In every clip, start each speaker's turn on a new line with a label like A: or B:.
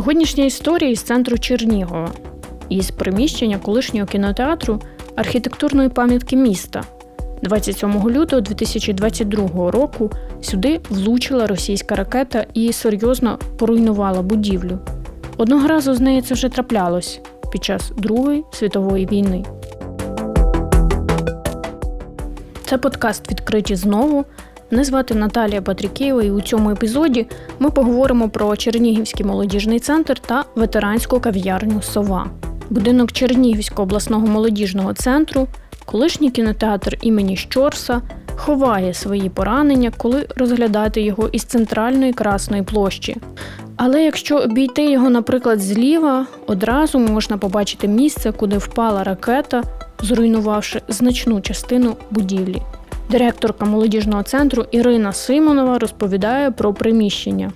A: Сьогоднішня історія із центру Чернігова, із приміщення колишнього кінотеатру архітектурної пам'ятки міста. 27 лютого 2022 року сюди влучила російська ракета і серйозно поруйнувала будівлю. Одного разу з нею це вже траплялось під час Другої світової війни. Це подкаст відкриті знову. Мене звати Наталія Патрікєва, і у цьому епізоді ми поговоримо про Чернігівський молодіжний центр та ветеранську кав'ярню Сова. Будинок Чернігівського обласного молодіжного центру, колишній кінотеатр імені Щорса, ховає свої поранення, коли розглядати його із центральної Красної площі. Але якщо обійти його, наприклад, зліва, одразу можна побачити місце, куди впала ракета, зруйнувавши значну частину будівлі. Директорка молодіжного центру Ірина Симонова розповідає про приміщення.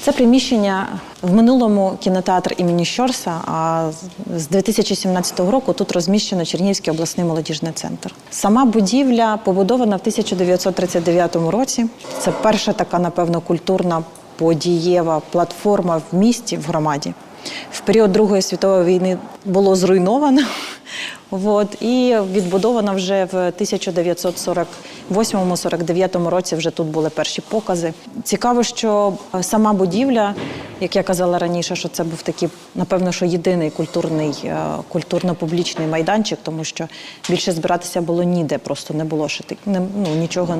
B: Це приміщення в минулому кінотеатр імені Щорса. А з 2017 року тут розміщено Чернігівський обласний молодіжний центр. Сама будівля побудована в 1939 році. Це перша така, напевно, культурна подієва платформа в місті в громаді. В період Другої світової війни було зруйновано. От, і відбудована вже в 1948-49 році вже тут були перші покази. Цікаво, що сама будівля, як я казала раніше, що це був такий, напевно, що єдиний культурний, е, культурно-публічний майданчик, тому що більше збиратися було ніде, просто не було ще не, ну, нічого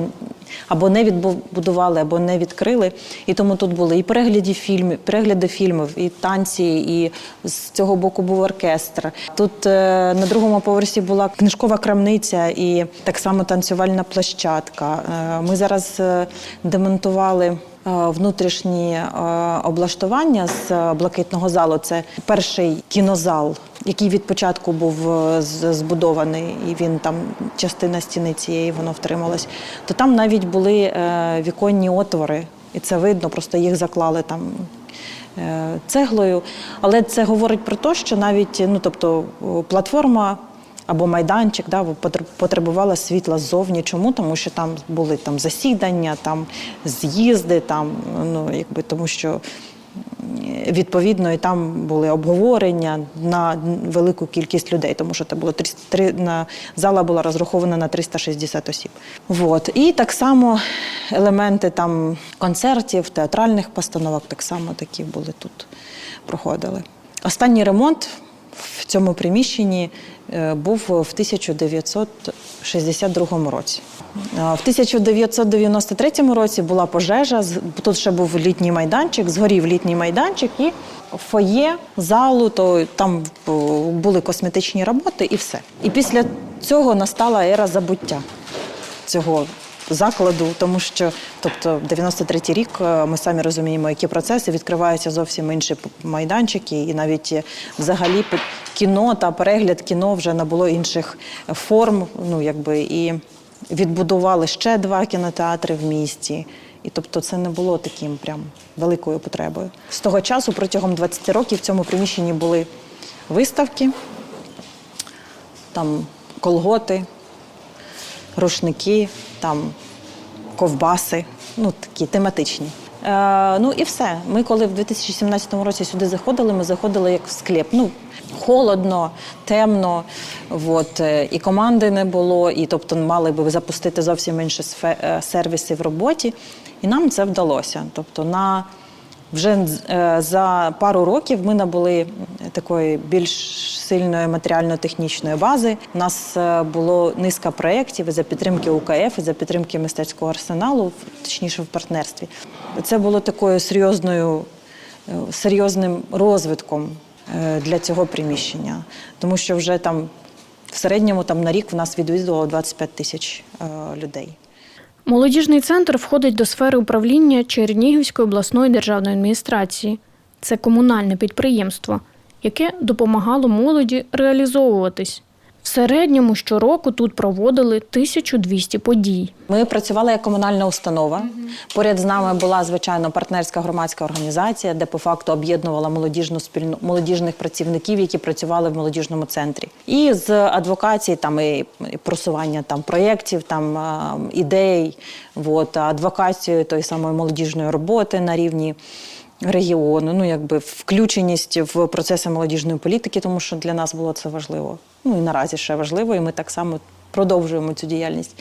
B: або не відбудували, або не відкрили. І тому тут були і перегляди фільмів, перегляди фільмів, і танці, і з цього боку був оркестр. Тут е, на другому поверсі була книжкова крамниця і так само танцювальна площадка. Е, Ми зараз е, демонтували. е, Внутрішні облаштування з блакитного залу це перший кінозал, який від початку був збудований, і він там частина стіни цієї воно втрималось. То там навіть були віконні отвори, і це видно, просто їх заклали там цеглою. Але це говорить про те, що навіть ну, тобто, платформа або майданчик да, потребувала світла ззовні. Чому? Тому що там були там засідання, там з'їзди, там, ну, якби, тому що відповідно і там були обговорення на велику кількість людей, тому що це було 300 три- на, зала була розрахована на 360 осіб. Вот. І так само елементи там концертів, театральних постановок так само такі були тут, проходили. Останній ремонт в цьому приміщенні е, був в 1962 році. В 1993 році була пожежа. Тут ще був літній майданчик, згорів літній майданчик і фоє залу, то там були косметичні роботи і все. І після цього настала ера забуття цього закладу, тому що, тобто, 93-й рік е, ми самі розуміємо, які процеси відкриваються зовсім інші майданчики, і навіть е, взагалі кіно та перегляд кіно вже набуло інших форм. Ну якби і відбудували ще два кінотеатри в місті. І тобто це не було таким прям великою потребою. З того часу протягом 20 років в цьому приміщенні були виставки, там колготи, рушники, там ковбаси, ну такі тематичні. Е, ну і все. Ми коли в 2017 році сюди заходили, ми заходили як в склеп. Ну, холодно, темно, от, е, і команди не було, і тобто мали би запустити зовсім інші е, сервіси в роботі. І нам це вдалося. Тобто на вже е, за пару років ми набули такої більш сильної матеріально-технічної бази. У нас е, було низка проєктів за підтримки УКФ, і за підтримки мистецького арсеналу, точніше в партнерстві. Це було такою серйозною, е, серйозним розвитком для цього приміщення, тому що вже там в середньому там на рік в нас відвідувало 25 тисяч людей.
A: Молодіжний центр входить до сфери управління Чернігівської обласної державної адміністрації. Це комунальне підприємство, яке допомагало молоді реалізовуватись. В середньому щороку тут проводили 1200 подій.
B: Ми працювали як комунальна установа. Поряд з нами була звичайно партнерська громадська організація, де по факту об'єднувала молодіжну спільну молодіжних працівників, які працювали в молодіжному центрі. І з адвокації там і просування там проєктів, там ідей, от, адвокацією тої самої молодіжної роботи на рівні регіону, ну якби включеність в процеси молодіжної політики, тому що для нас було це важливо. Ну і наразі ще важливо, і ми так само. Продовжуємо цю діяльність.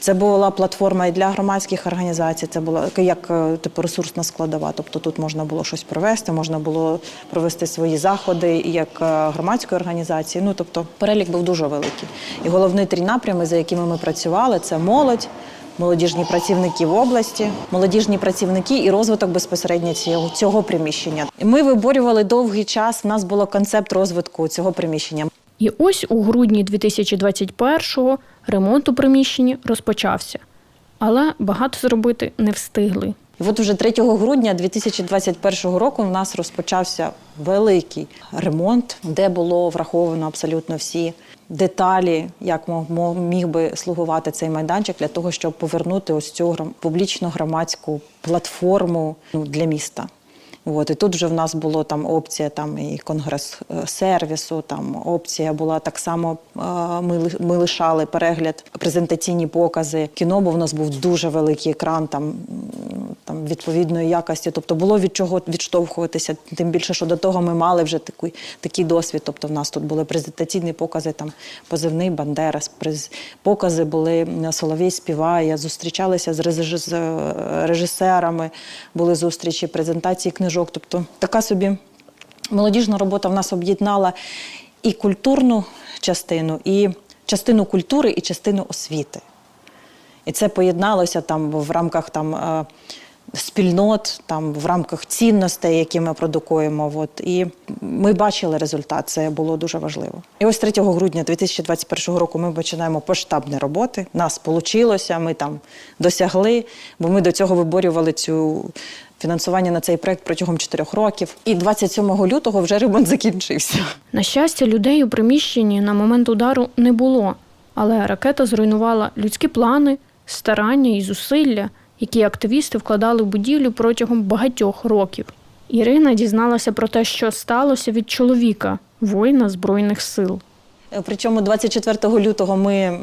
B: Це була платформа і для громадських організацій. Це була як е, типу ресурсна складова. Тобто тут можна було щось провести, можна було провести свої заходи як е, громадської організації. Ну тобто перелік був дуже великий. І головні три напрями, за якими ми працювали, це молодь. Молодіжні працівники в області, молодіжні працівники і розвиток безпосередньо цього, цього приміщення. Ми виборювали довгий час. У нас було концепт розвитку цього приміщення.
A: І ось у грудні 2021-го ремонт у приміщенні розпочався. Але багато зробити не встигли.
B: І от уже 3 грудня 2021 року в нас розпочався великий ремонт, де було враховано абсолютно всі деталі, як міг би слугувати цей майданчик для того, щоб повернути ось цю публічну громадську платформу ну, для міста. От, і тут вже в нас було там опція там і конгрес-сервісу, там опція була так само. Ми, ми лишали перегляд, презентаційні покази. Кіно, бо в нас був дуже великий екран там, там відповідної якості. Тобто було від чого відштовхуватися. Тим більше, що до того ми мали вже такий, такий досвід. Тобто, в нас тут були презентаційні покази, там позивний Бандерас, през- покази були Соловій співає, зустрічалися з, е, режисерами, були зустрічі, презентації книжок. Тобто така собі молодіжна робота в нас об'єднала і культурну частину, і частину культури, і частину освіти. І це поєдналося там в рамках там, е, спільнот, там, в рамках цінностей, які ми продукуємо. От. І ми бачили результат, це було дуже важливо. І ось 3 грудня 2021 року ми починаємо масштабні роботи. Нас вийшло, ми там досягли, бо ми до цього виборювали цю. Фінансування на цей проект протягом чотирьох років, і 27 лютого вже ремонт закінчився.
A: На щастя, людей у приміщенні на момент удару не було, але ракета зруйнувала людські плани, старання і зусилля, які активісти вкладали в будівлю протягом багатьох років. Ірина дізналася про те, що сталося від чоловіка, воїна Збройних сил.
B: Е, Причому 24 лютого ми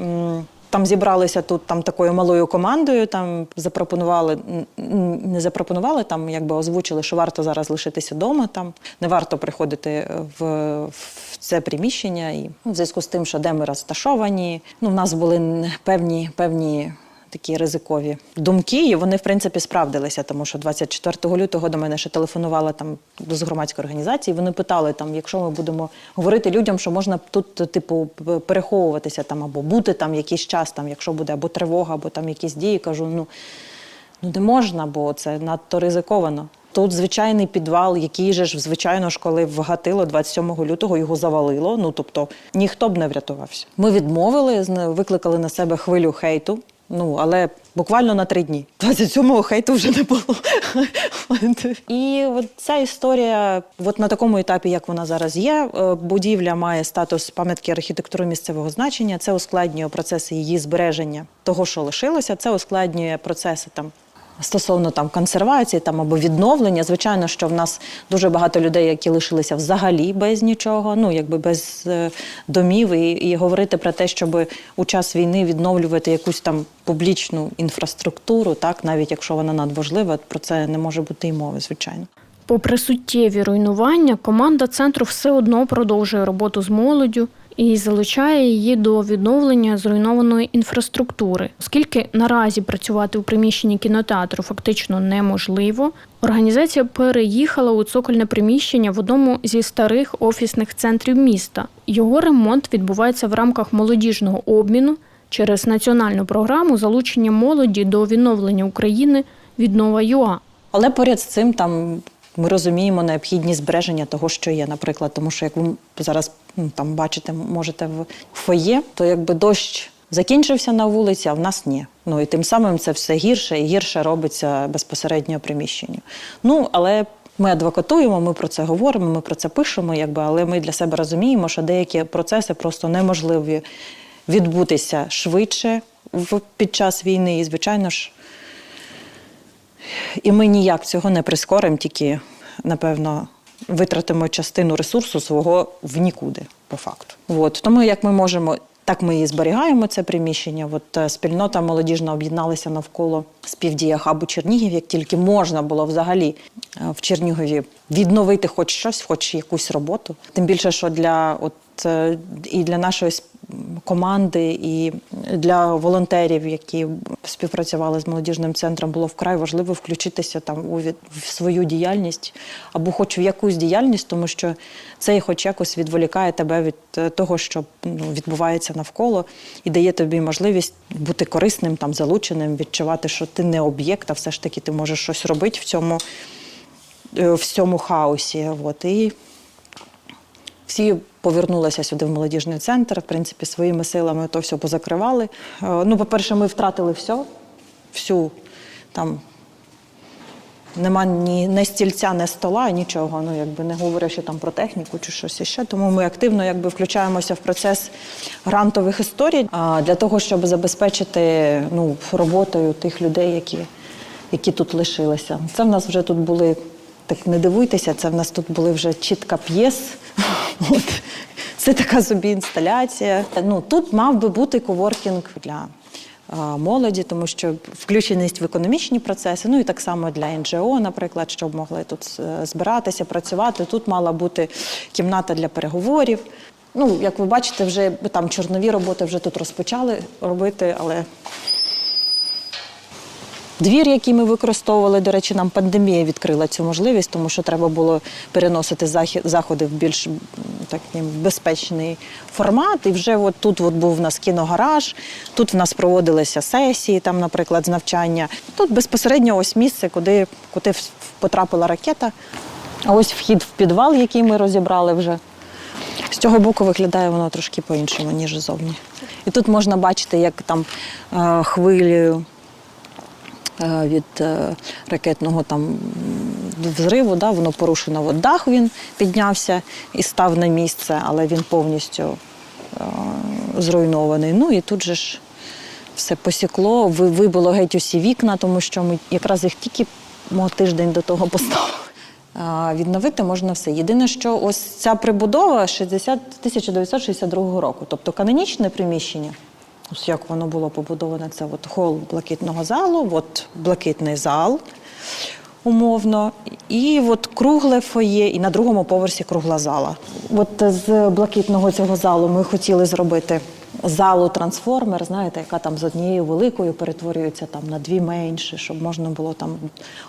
B: там зібралися тут там такою малою командою. Там запропонували не запропонували, там якби озвучили, що варто зараз лишитися вдома. Там не варто приходити в, в це приміщення. І ну, в зв'язку з тим, що де ми розташовані, ну в нас були певні певні. Такі ризикові думки, і вони в принципі справдилися, тому що 24 лютого до мене ще телефонувала там з громадської організації. Вони питали там, якщо ми будемо говорити людям, що можна тут, типу, переховуватися там або бути там якийсь час, там, якщо буде або тривога, або там якісь дії, кажу, ну, ну не можна, бо це надто ризиковано. Тут звичайний підвал, який же ж, звичайно ж, коли вгатило 27 лютого, його завалило. Ну тобто ніхто б не врятувався. Ми відмовили, викликали на себе хвилю хейту. Ну, але буквально на три дні. 27-го хейту вже не було. І от ця історія, от на такому етапі, як вона зараз є, е, будівля має статус пам'ятки архітектури місцевого значення. Це ускладнює процеси її збереження того, що лишилося. Це ускладнює процеси там. Стосовно там консервації там або відновлення, звичайно, що в нас дуже багато людей, які лишилися взагалі без нічого, ну якби без е, домів, і, і говорити про те, щоб у час війни відновлювати якусь там публічну інфраструктуру, так навіть якщо вона надважлива, про це не може бути і мови, звичайно.
A: Попри суттєві руйнування, команда центру все одно продовжує роботу з молоддю і залучає її до відновлення зруйнованої інфраструктури. Оскільки наразі працювати у приміщенні кінотеатру фактично неможливо, організація переїхала у цокольне приміщення в одному зі старих офісних центрів міста. Його ремонт відбувається в рамках молодіжного обміну через національну програму залучення молоді до відновлення України Віднова ЮА.
B: Але поряд з цим там ми розуміємо необхідність збереження того, що є. Наприклад, тому що як ви зараз там бачите, можете в фоє, то якби дощ закінчився на вулиці, а в нас ні. Ну і тим самим це все гірше і гірше робиться безпосередньо приміщенню. Ну але. Ми адвокатуємо, ми про це говоримо, ми про це пишемо, якби, але ми для себе розуміємо, що деякі процеси просто неможливі відбутися швидше в, під час війни. І, звичайно ж, і ми ніяк цього не прискоримо, тільки, напевно, витратимо частину ресурсу свого в нікуди, по факту. От. Тому як ми можемо. Так ми і зберігаємо це приміщення. От е, спільнота молодіжна об'єдналася навколо співдія хабу Чернігів, як тільки можна було взагалі е, в Чернігові відновити хоч щось, хоч якусь роботу. Тим більше, що для от е, і для нашої команди, і для волонтерів, які співпрацювали з молодіжним центром, було вкрай важливо включитися там у від- в свою діяльність або хоч в якусь діяльність, тому що це хоч якось відволікає тебе від е, того, що ну, відбувається навколо, і дає тобі можливість бути корисним, там залученим, відчувати, що ти не об'єкт, а все ж таки ти можеш щось робити в цьому, е, в цьому хаосі. От. І всі повернулися сюди в молодіжний центр. В принципі, своїми силами то все позакривали. Е, Ну, по-перше, ми втратили все, всю там. Нема ні, ні стільця, ні стола, нічого. Ну якби не говорячи там про техніку чи щось іще. Тому ми активно якби включаємося в процес грантових історій а, для того, щоб забезпечити ну, роботою тих людей, які, які тут лишилися. Це в нас вже тут були. Так не дивуйтеся, це в нас тут були вже чітка п'єс. От. Це така собі інсталяція. Ну, тут мав би бути коворкінг для молоді, тому що включеність в економічні процеси, ну і так само для НГО, наприклад, щоб могли тут е, збиратися, працювати. Тут мала бути кімната для переговорів. Ну, як ви бачите, вже там чорнові роботи вже тут розпочали робити, але Двір, який ми використовували, до речі, нам пандемія відкрила цю можливість, тому що треба було переносити заходи в більш м, такий безпечний формат. І вже от тут от був у нас кіногараж, тут в нас проводилися сесії, там, наприклад, з навчання. Тут безпосередньо ось місце, куди, куди потрапила ракета. А ось вхід в підвал, який ми розібрали вже. З цього боку виглядає воно трошки по-іншому, ніж ззовні. І тут можна бачити, як там е, хвилею е, від е, ракетного там взриву, да, воно порушено. От дах він піднявся і став на місце, але він повністю е, зруйнований. Ну і тут же ж все посікло, вибило геть усі вікна, тому що ми якраз їх тільки мо, тиждень до того поставили. Відновити можна все. Єдине, що ось ця прибудова 60, 1962 року, тобто канонічне приміщення, ось як воно було побудоване, це от хол блакитного залу, от блакитний зал умовно, і от кругле фоє, і на другому поверсі кругла зала. От з блакитного цього залу ми хотіли зробити залу трансформер, знаєте, яка там з однією великою перетворюється там на дві менші, щоб можна було там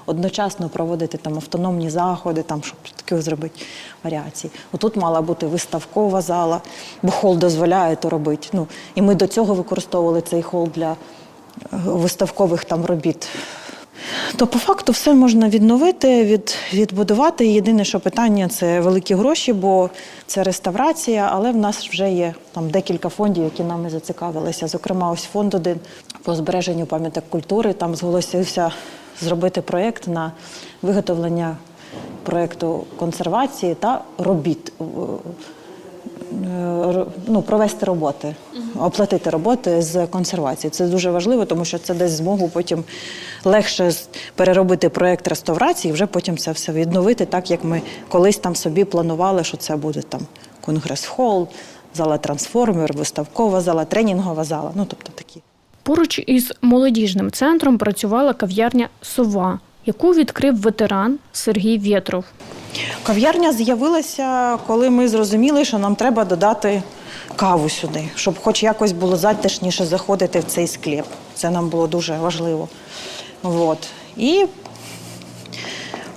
B: одночасно проводити там автономні заходи, там щоб таке зробити варіації. Отут мала бути виставкова зала, бо хол дозволяє то робити. Ну і ми до цього використовували цей хол для е, виставкових там робіт. То по факту все можна відновити, від, відбудувати. Єдине, що питання це великі гроші, бо це реставрація, але в нас вже є там декілька фондів, які нами зацікавилися. Зокрема, ось фонд один по збереженню пам'яток культури. Там зголосився зробити проєкт на виготовлення проєкту консервації та робіт. Е, ну, провести роботи, оплатити роботи з консервації. Це дуже важливо, тому що це дасть змогу потім легше переробити проєкт реставрації, і вже потім це все відновити, так як ми колись там собі планували, що це буде там конгрес-хол, зала трансформер, виставкова зала, тренінгова зала. Ну тобто такі.
A: Поруч із молодіжним центром працювала кав'ярня Сова, яку відкрив ветеран Сергій Вєтров.
B: Кав'ярня з'явилася, коли ми зрозуміли, що нам треба додати каву сюди, щоб хоч якось було затишніше заходити в цей склеп. Це нам було дуже важливо. От. І...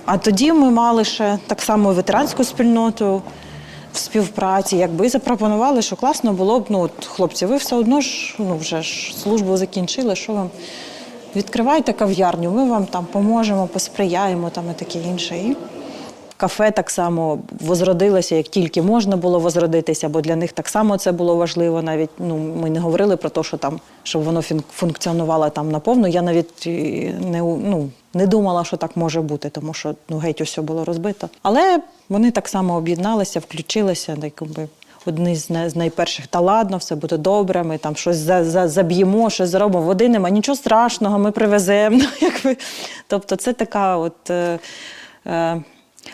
B: А тоді ми мали ще так само ветеранську спільноту в співпраці, якби запропонували, що класно було б, ну, от, хлопці, ви все одно ж ну, вже ж службу закінчили, що вам відкривайте кав'ярню, ми вам там поможемо, посприяємо там і таке інше. І Кафе так само возродилося, як тільки можна було возродитися, бо для них так само це було важливо. Навіть ну ми не говорили про те, що там щоб воно функціонувало там наповну. Я навіть не ну, не думала, що так може бути, тому що ну геть усе було розбито. Але вони так само об'єдналися, включилися, так якби. Одні з, най- з найперших, та ладно, все буде добре, ми там щось за, за, заб'ємо, щось зробимо. Води нема, нічого страшного, ми привеземо. Ну. Тобто це така от е, е,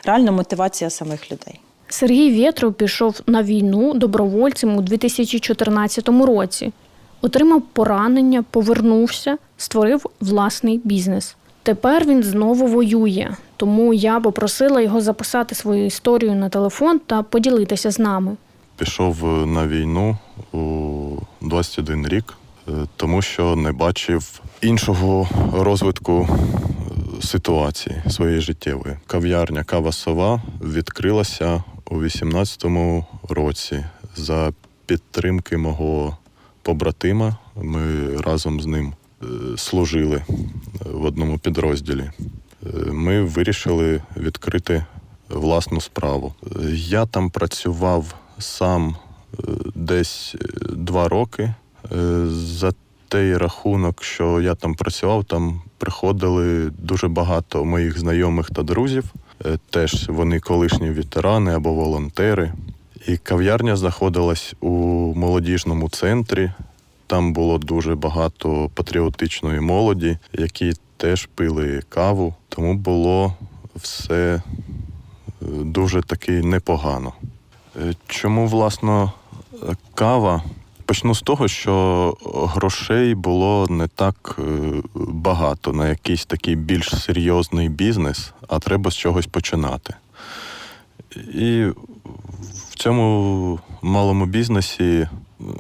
B: реальна мотивація самих людей.
A: Сергій Вєтров пішов на війну добровольцем у 2014 році. Отримав поранення, повернувся, створив власний бізнес. Тепер він знову воює, тому я попросила його записати свою історію на телефон та поділитися з нами.
C: Пішов е, на війну у 21 рік, е, тому що не бачив іншого розвитку е, ситуації своєї життєвої. Кав'ярня Кава Сова відкрилася у 18-му році за підтримки мого побратима. Ми разом з ним служили в одному підрозділі. Ми вирішили відкрити власну справу. Я там працював сам е, десь е, два роки. Е, За той рахунок, що я там працював, там приходили дуже багато моїх знайомих та друзів. Теж вони колишні ветерани або волонтери. І кав'ярня знаходилась у молодіжному центрі. Там було дуже багато патріотичної молоді, які теж пили каву. Тому було все дуже таки непогано. Е, Чому, власно, кава? Почну з того, що грошей було не так е, багато на якийсь такий більш серйозний бізнес, а треба з чогось починати. І в цьому малому бізнесі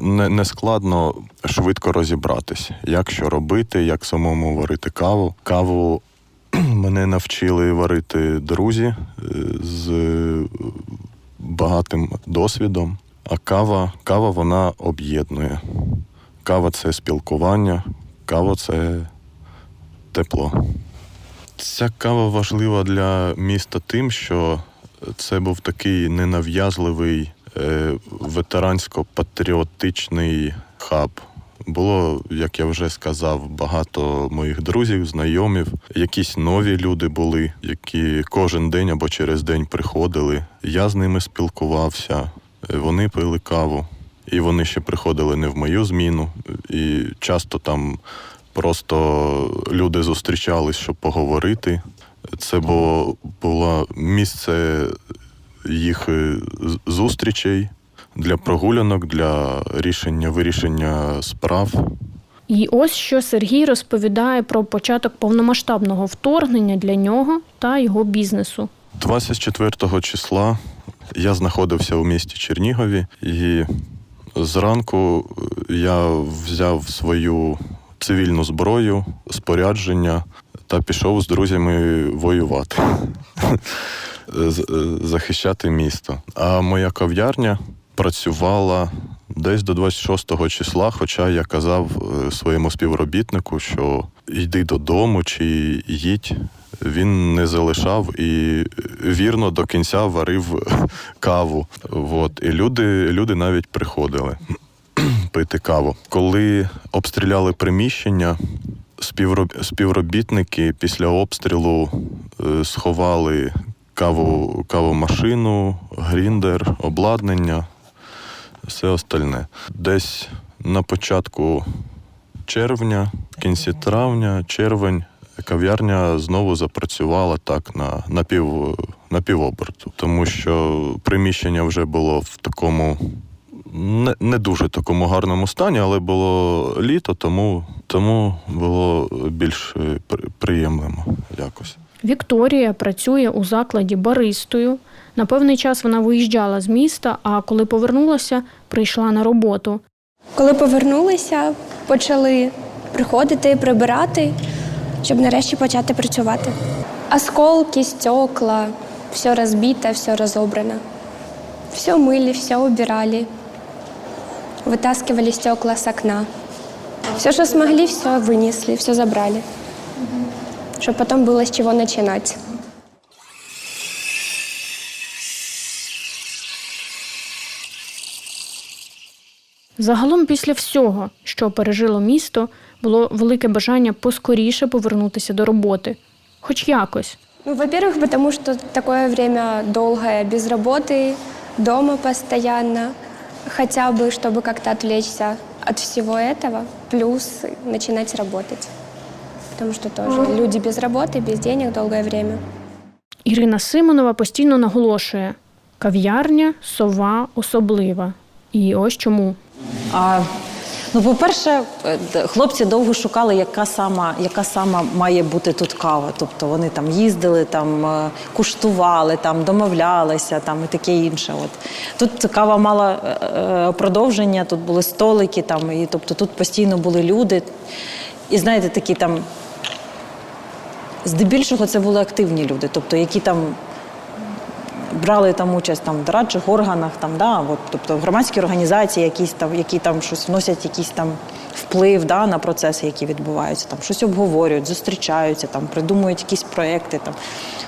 C: не, не складно швидко розібратись, як що робити, як самому варити каву. Каву мене навчили варити друзі е, з багатим досвідом. А кава, кава вона об'єднує. Кава це спілкування, кава це тепло. Ця кава важлива для міста тим, що це був такий ненав'язливий е, ветерансько-патріотичний хаб. Було, як я вже сказав, багато моїх друзів, знайомів. Якісь нові люди були, які кожен день або через день приходили. Я з ними спілкувався, вони пили каву. І вони ще приходили не в мою зміну. І часто там просто люди зустрічались, щоб поговорити. Це було, було місце їх зустрічей для прогулянок, для рішення вирішення справ.
A: І ось що Сергій розповідає про початок повномасштабного вторгнення для нього та його бізнесу.
C: 24 числа я знаходився у місті Чернігові, і зранку я взяв свою цивільну зброю, спорядження та пішов з друзями воювати, З- захищати місто. А моя кав'ярня працювала десь до 26 числа, хоча я казав е, своєму співробітнику, що йди додому чи їдь. Він не залишав і вірно до кінця варив каву. От. І люди, люди навіть приходили пити каву. Коли обстріляли приміщення, співроб- співробітники після обстрілу е, сховали каву, кавомашину, гріндер, обладнання, все остальне. Десь на початку червня, в кінці травня, червень, кав'ярня знову запрацювала так на, на, пів, на півоберту, тому що приміщення вже було в такому не, не дуже такому гарному стані, але було літо, тому, тому було більш е, якось.
A: Вікторія працює у закладі баристою. На певний час вона виїжджала з міста, а коли повернулася, прийшла на роботу.
D: Коли повернулися, почали приходити, прибирати, щоб нарешті почати працювати. Осколки, стекла, все розбите, все розобрано. Все мыли, все убирали. Вытаскивали стекла с окна. Все, что смогли, все вынесли, все забрали. Чтобы потом было с чего начинать.
A: Загалом, після всього, що пережило місто, було велике бажання поскоріше повернутися до роботи, хоч якось.
D: Ну, во-первых, потому что такое время долгое, без работы, дома постоянно. Хотя бы, чтобы как-то отвлечься от всего этого, плюс начинать работать. Потому что тоже люди без работы, без денег долгое время.
A: Ірина Симонова постійно наголошує: Кав'ярня сова особлива. І ось чому.
B: А, ну, по-перше, е, хлопці довго шукали, яка сама, яка сама має бути тут кава. Тобто вони там їздили, там е, куштували, там домовлялися, там і таке інше. От тут кава мала е, продовження, тут були столики, там і тобто тут постійно були люди. І знаєте, такі там здебільшого це були активні люди, тобто які там брали там участь там в дорадчих органах, там да, от, тобто громадські організації, якісь там, які там щось вносять якийсь там вплив да, на процеси, які відбуваються, там щось обговорюють, зустрічаються, там придумують якісь проекти. Там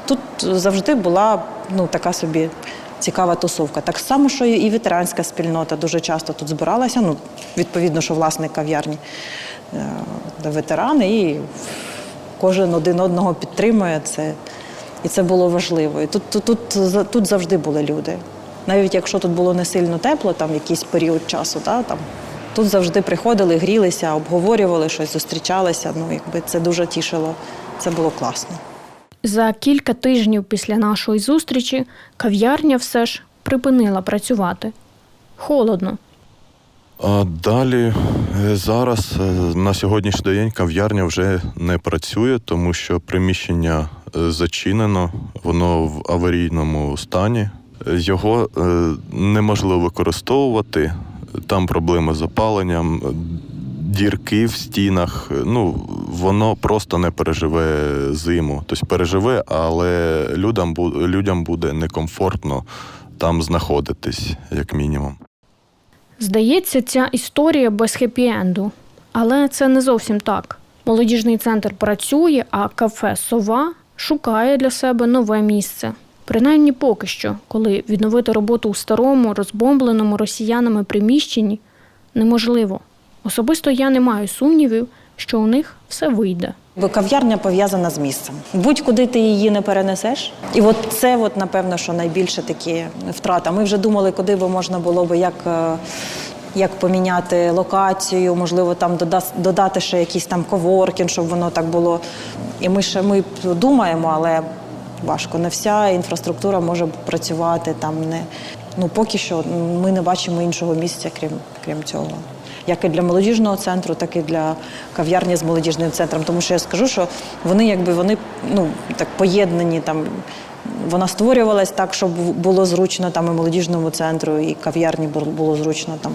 B: тут завжди була ну така собі. Цікава тусовка. Так само, що і ветеранська спільнота дуже часто тут збиралася. Ну, відповідно, що власник кав'ярні е, ветерани, і кожен один одного підтримує це. І це було важливо. І тут, тут, тут, тут завжди були люди. Навіть якщо тут було не сильно тепло, там якийсь період часу, да, там, тут завжди приходили, грілися, обговорювали щось, зустрічалися. Ну, якби це дуже тішило, це було класно.
A: За кілька тижнів після нашої зустрічі кав'ярня все ж припинила працювати. Холодно.
C: А далі е, зараз е, на сьогоднішній день кав'ярня вже не працює, тому що приміщення е, зачинено, воно в аварійному стані. Його неможливо використовувати. Там проблеми з опаленням, дірки в стінах. Ну, воно просто не переживе зиму. Тобто переживе, але людям буде некомфортно там знаходитись, як мінімум.
A: Здається, ця історія без хеппі-енду. Але це не зовсім так. Молодіжний центр працює, а кафе Сова шукає для себе нове місце. Принаймні поки що, коли відновити роботу у старому, розбомбленому росіянами приміщенні неможливо. Особисто я не маю сумнівів, що у них все вийде.
B: Бо кав'ярня пов'язана з місцем. Будь-куди ти її не перенесеш. І от це, от, напевно, що найбільше такі втрата. Ми вже думали, куди би можна було би як. е, Як поміняти локацію, можливо, там додати ще якийсь там коворкінг, щоб воно так було. І ми ще ми думаємо, але важко. Не вся інфраструктура може працювати там. Не ну поки що ми не бачимо іншого місця, крім крім цього. Як і для молодіжного центру, так і для кав'ярні з молодіжним центром. Тому що я скажу, що вони якби вони ну так поєднані там. Вона створювалась так, щоб було зручно там і молодіжному центру, і кав'ярні було зручно там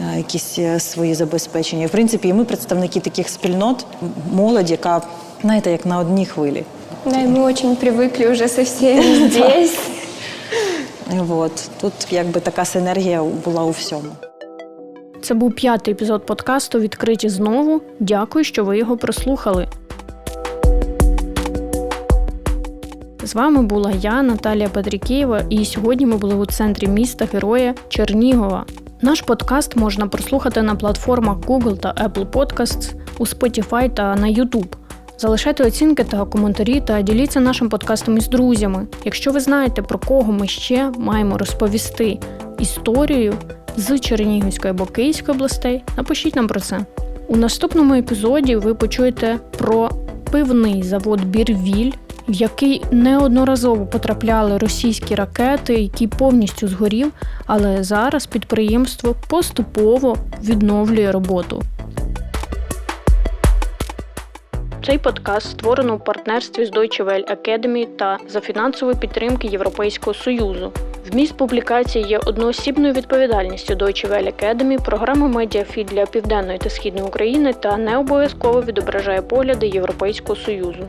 B: е, якісь е, свої забезпечення. В принципі, і ми представники таких спільнот, молодь, яка знаєте, як на одній хвилі.
D: Да, и мы очень привыкли уже со всеми здесь.
B: І От тут якби така синергія була у всьому.
A: Це був п'ятий епізод подкасту Відкриті знову. Дякую, що ви його прослухали. З вами була я, Наталія Петрікєєва, і сьогодні ми були у центрі міста Героя Чернігова. Наш подкаст можна прослухати на платформах Google та Apple Podcasts, у Spotify та на YouTube. Залишайте оцінки та коментарі та діліться нашим подкастом із друзями. Якщо ви знаєте, про кого ми ще маємо розповісти історію з Чернігівської або Київської областей, напишіть нам про це. У наступному епізоді ви почуєте про пивний завод Бірвіль, в який неодноразово потрапляли російські ракети, який повністю згорів, але зараз підприємство поступово відновлює роботу. Цей подкаст створено у партнерстві з Deutsche Welle Academy та за фінансової підтримки Європейського Союзу. Вміст публікації є одноосібною відповідальністю Deutsche Welle Academy, програми медіафід для південної та східної України та не обов'язково відображає погляди Європейського Союзу.